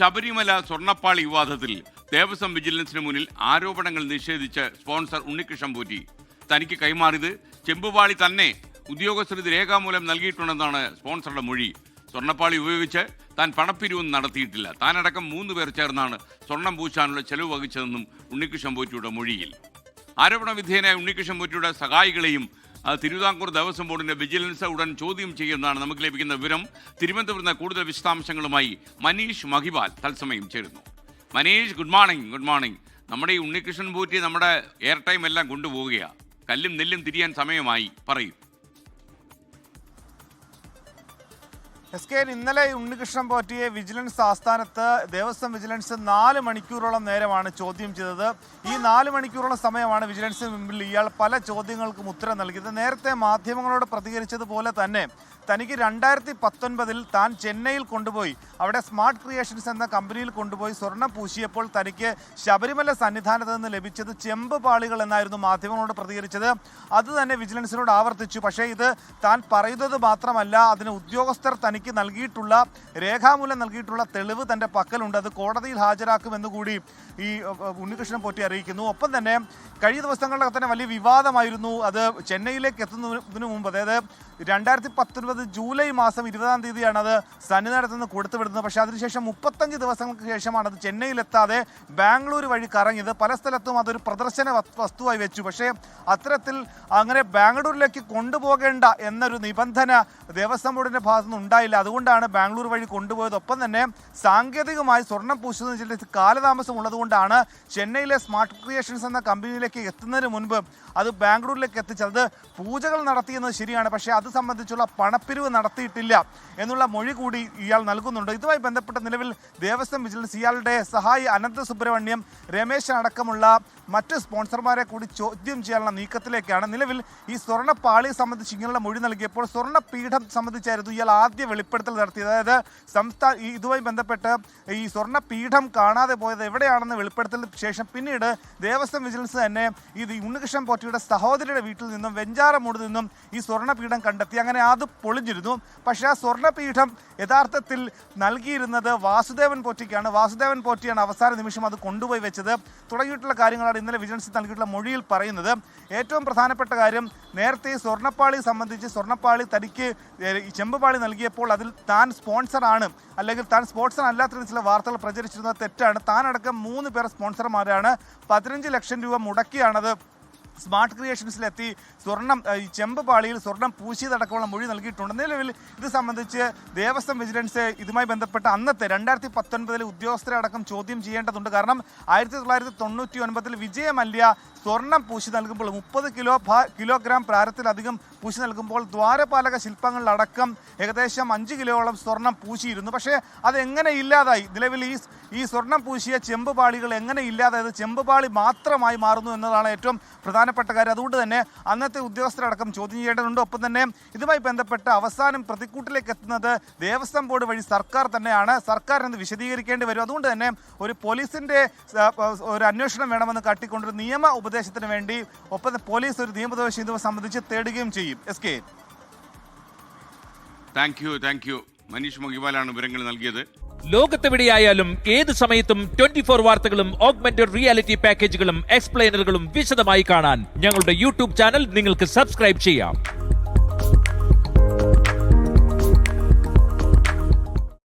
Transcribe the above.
ശബരിമല സ്വർണപ്പാളി വിവാദത്തിൽ ദേവസ്വം വിജിലൻസിന് മുന്നിൽ ആരോപണങ്ങൾ നിഷേധിച്ച് സ്പോൺസർ ഉണ്ണികൃഷ്ണൻ പോറ്റി. തനിക്ക് കൈമാറിയത് ചെമ്പുപാളി തന്നെ ഉദ്യോഗസ്ഥർ ഇത് രേഖാമൂലം നൽകിയിട്ടുണ്ടെന്നാണ് സ്പോൺസറുടെ മൊഴി. സ്വർണപ്പാളി ഉപയോഗിച്ച് താൻ പണപ്പിരിവൊന്നും നടത്തിയിട്ടില്ല. താനടക്കം മൂന്ന് പേർ ചേർന്നാണ് സ്വർണം പൂശാനുള്ള ചെലവ് വഹിച്ചതെന്നും ഉണ്ണികൃഷ്ണൻ പോറ്റിയുടെ മൊഴിയിൽ. ആരോപണ വിധേയനായ ഉണ്ണികൃഷ്ണൻ പോറ്റിയുടെ സഹായികളെയും തിരുവിതാംകൂർ ദേവസ്വം ബോർഡിന്റെ വിജിലൻസ് ഉടൻ ചോദ്യം ചെയ്യുന്നതാണ് നമുക്ക് ലഭിക്കുന്ന വിവരം. തിരുവനന്തപുരത്ത് കൂടുതൽ വിശദാംശങ്ങളുമായി മനീഷ് മഹിബാൽ തത്സമയം ചേരുന്നു. Manish good morning good morning നമ്മുടെ ഈ ഉണ്ണികൃഷ്ണൻ പൂറ്റി നമ്മുടെ എയർ ടൈം എല്ലാം കൊണ്ടുപോവുകയാണ് കല്ലും നെല്ലും തിരിയാൻ സമയമായി പറയും. എസ് കെ ഇന്നലെ ഉണ്ണികൃഷ്ണൻ പോറ്റിയെ വിജിലൻസ് ആസ്ഥാനത്ത് ദേവസ്വം വിജിലൻസ് നാല് മണിക്കൂറോളം നേരമാണ് ചോദ്യം ചെയ്തത്. ഈ നാല് മണിക്കൂറോളം സമയമാണ് വിജിലൻസിന് മുമ്പിൽ ഇയാൾ പല ചോദ്യങ്ങൾക്കും ഉത്തരം നൽകിയത്. നേരത്തെ മാധ്യമങ്ങളോട് പ്രതികരിച്ചതുപോലെ തന്നെ തനിക്ക് രണ്ടായിരത്തി പത്തൊൻപതിൽ താൻ ചെന്നൈയിൽ കൊണ്ടുപോയി അവിടെ സ്മാർട്ട് ക്രിയേഷൻസ് എന്ന കമ്പനിയിൽ കൊണ്ടുപോയി സ്വർണം പൂശിയപ്പോൾ തനിക്ക് ശബരിമല സന്നിധാനത്ത് നിന്ന് ലഭിച്ചത് ചെമ്പ് പാളികൾ എന്നായിരുന്നു മാധ്യമങ്ങളോട് പ്രതികരിച്ചത്. അത് തന്നെ വിജിലൻസിനോട് ആവർത്തിച്ചു. പക്ഷേ ഇത് താൻ പറയുന്നത് മാത്രമല്ല അതിന് ഉദ്യോഗസ്ഥർ തനിക്ക് നൽകിയിട്ടുള്ള രേഖാമൂലം നൽകിയിട്ടുള്ള തെളിവ് തന്റെ പക്കലുണ്ട്. അത് കോടതിയിൽ ഹാജരാക്കുമെന്ന് കൂടി ഈ ഉണ്ണികൃഷ്ണൻ പോറ്റി അറിയിക്കുന്നു. ഒപ്പം തന്നെ കഴിഞ്ഞ ദിവസങ്ങളിലൊക്കെ തന്നെ വലിയ വിവാദമായിരുന്നു. അത് ചെന്നൈയിലേക്ക് എത്തുന്നതിന് മുമ്പ് അതായത് രണ്ടായിരത്തി പത്തൊൻപത് ജൂലൈ മാസം ഇരുപതാം തീയതിയാണ് അത് സന്നിധാനത്ത് നിന്ന് കൊടുത്തുവിടുന്നത്. പക്ഷേ അതിനുശേഷം മുപ്പത്തഞ്ച് ദിവസങ്ങൾക്ക് ശേഷമാണ് അത് ചെന്നൈയിലെത്താതെ ബാംഗ്ലൂർ വഴി കറങ്ങിയത്. പല സ്ഥലത്തും അതൊരു പ്രദർശന വസ്തുവായി വെച്ചു. പക്ഷേ അത്തരത്തിൽ അങ്ങനെ ബാംഗ്ലൂരിലേക്ക് കൊണ്ടുപോകേണ്ട എന്നൊരു നിബന്ധന ദേവസ്വം ബോർഡിന്റെ ഭാഗത്തു നിന്ന് ഉണ്ടായില്ല അതുകൊണ്ടാണ് ബാംഗ്ലൂർ വഴി കൊണ്ടുപോയത്. ഒപ്പം തന്നെ സാങ്കേതികമായി സ്വർണം പൂശുന്ന ചില കാലതാമസം ഉള്ളതുകൊണ്ടാണ് ചെന്നൈയിലെ സ്മാർട്ട് ക്രിയേഷൻസ് എന്ന കമ്പനിയിലേക്ക് എത്തുന്നതിന് മുൻപ് അത് ബാംഗ്ലൂരിലേക്ക് എത്തിച്ചത്. പൂജകൾ നടത്തിയെന്നത് ശരിയാണ്. പക്ഷേ അത് സംബന്ധിച്ചുള്ള പണപ്പിരിവ് നടത്തിയിട്ടില്ല എന്നുള്ള മൊഴി കൂടി ഇയാൾ നൽകുന്നുണ്ട്. ഇതുമായി ബന്ധപ്പെട്ട നിലവിൽ ദേവസ്വം വിജിലൻസ് ഇയാളുടെ സഹായി അനന്ത സുബ്രഹ്മണ്യം രമേശൻ അടക്കമുള്ള മറ്റ് സ്പോൺസർമാരെ കൂടി ചോദ്യം ചെയ്യാനുള്ള നീക്കത്തിലേക്കാണ്. നിലവിൽ ഈ സ്വർണ പാളിയെ സംബന്ധിച്ച് ഇങ്ങനെയുള്ള മൊഴി നൽകിയപ്പോൾ സ്വർണ പീഠം സംബന്ധിച്ചായിരുന്നു ഇയാൾ ആദ്യ വെളിപ്പെടുത്തൽ നടത്തി. അതായത് സംസ്ഥാന ഇതുമായി ബന്ധപ്പെട്ട് ഈ സ്വർണ പീഠം കാണാതെ പോയത് എവിടെയാണെന്ന് വെളിപ്പെടുത്തലിന് ശേഷം പിന്നീട് ദേവസ്വം വിജിലൻസ് തന്നെ ഇത് ഉണ്ണികൃഷ്ണൻ പോറ്റിയുടെ സഹോദരിയുടെ വീട്ടിൽ നിന്നും വെഞ്ചാറമൂട് നിന്നും ഈ സ്വർണപീഠം കണ്ടെത്തി. അങ്ങനെ അത് പൊളിഞ്ഞിരുന്നു. പക്ഷേ ആ സ്വർണപീഠം യഥാർത്ഥത്തിൽ നൽകിയിരുന്നത് വാസുദേവൻ പോറ്റിക്കാണ്. വാസുദേവൻ പോറ്റിയാണ് അവസാന നിമിഷം അത് കൊണ്ടുപോയി വെച്ചത്. തുടങ്ങിയിട്ടുള്ള കാര്യങ്ങളാണ് ഇന്നലെ വിജിലൻസ് നൽകിയിട്ടുള്ള മൊഴിയിൽ പറയുന്നത്. ഏറ്റവും പ്രധാനപ്പെട്ട കാര്യം നേരത്തെ സ്വർണപ്പാളി സംബന്ധിച്ച് സ്വർണപ്പാളി തനിക്ക് ചെമ്പപാളി നൽകിയപ്പോൾ അതിൽ താൻ സ്പോൺസറാണ്. അല്ലെങ്കിൽ താൻ സ്പോൺസർ അല്ലാത്ത ചില വാർത്തകൾ പ്രചരിച്ചിരുന്നത് തെറ്റാണ്. താനടക്കം മൂന്ന് പേർ സ്പോൺസർമാരാണ്. പതിനഞ്ച് ലക്ഷം രൂപ മുടക്കിയാണത് സ്മാർട്ട് ക്രിയേഷൻസിലെത്തി. സ്വർണം ഈ ചെമ്പ് പാളിയിൽ സ്വർണം പൂശിയതടക്കമുള്ള മൊഴി നൽകിയിട്ടുണ്ട്. നിലവിൽ ഇത് സംബന്ധിച്ച് ദേവസ്വം വിജിലൻസ് ഇതുമായി ബന്ധപ്പെട്ട അന്നത്തെ രണ്ടായിരത്തി പത്തൊൻപതിലെ ഉദ്യോഗസ്ഥരെ അടക്കം ചോദ്യം ചെയ്യേണ്ടതുണ്ട്. കാരണം ആയിരത്തി തൊള്ളായിരത്തി തൊണ്ണൂറ്റി ഒൻപതിൽ വിജയ മല്യ സ്വർണം പൂശി നൽകുമ്പോൾ മുപ്പത് കിലോ കിലോഗ്രാം പ്രാരത്തിലധികം പൂശി നൽകുമ്പോൾ ദ്വാരപാലക ശില്പങ്ങളിലടക്കം ഏകദേശം അഞ്ച് കിലോയോളം സ്വർണം പൂശിയിരുന്നു. പക്ഷേ അതെങ്ങനെ ഇല്ലാതായി? നിലവിൽ ഈ ഈ സ്വർണം പൂശിയ ചെമ്പുപാളികൾ എങ്ങനെ ഇല്ലാതായത്? ചെമ്പുപാളി മാത്രമായി മാറുന്നു എന്നതാണ് ഏറ്റവും പ്രധാനപ്പെട്ട കാര്യം. അതുകൊണ്ട് തന്നെ അന്നത്തെ ഉദ്യോഗസ്ഥരടക്കം ചോദ്യം ചെയ്യേണ്ടതുണ്ട്. ഒപ്പം തന്നെ ഇതുമായി ബന്ധപ്പെട്ട് അവസാനം പ്രതിക്കൂട്ടിലേക്ക് എത്തുന്നത് ദേവസ്വം ബോർഡ് വഴി സർക്കാർ തന്നെയാണ്. സർക്കാരിന് വിശദീകരിക്കേണ്ടി വരും. അതുകൊണ്ട് തന്നെ ഒരു പോലീസിന്റെ ഒരു അന്വേഷണം വേണമെന്ന് കാട്ടിക്കൊണ്ടൊരു നിയമ ഉപദേശത്തിന് വേണ്ടി ഒപ്പം പോലീസ് ഒരു നിയമോപദേശം ഇതുമായി സംബന്ധിച്ച് തേടുകയും ചെയ്യും. S K thank you thank you Manish മഹിബാലാണ് വിവരങ്ങൾ നൽകിയത്. ലോകത്തെവിടെയായാലും ഏത് സമയത്തും ട്വന്റി ഫോർ വാർത്തകളും ഓഗ്മെന്റഡ് റിയാലിറ്റി പാക്കേജുകളും എക്സ്പ്ലെയിനറുകളും വിശദമായി കാണാൻ ഞങ്ങളുടെ യൂട്യൂബ് ചാനൽ നിങ്ങൾക്ക് സബ്സ്ക്രൈബ് ചെയ്യാം.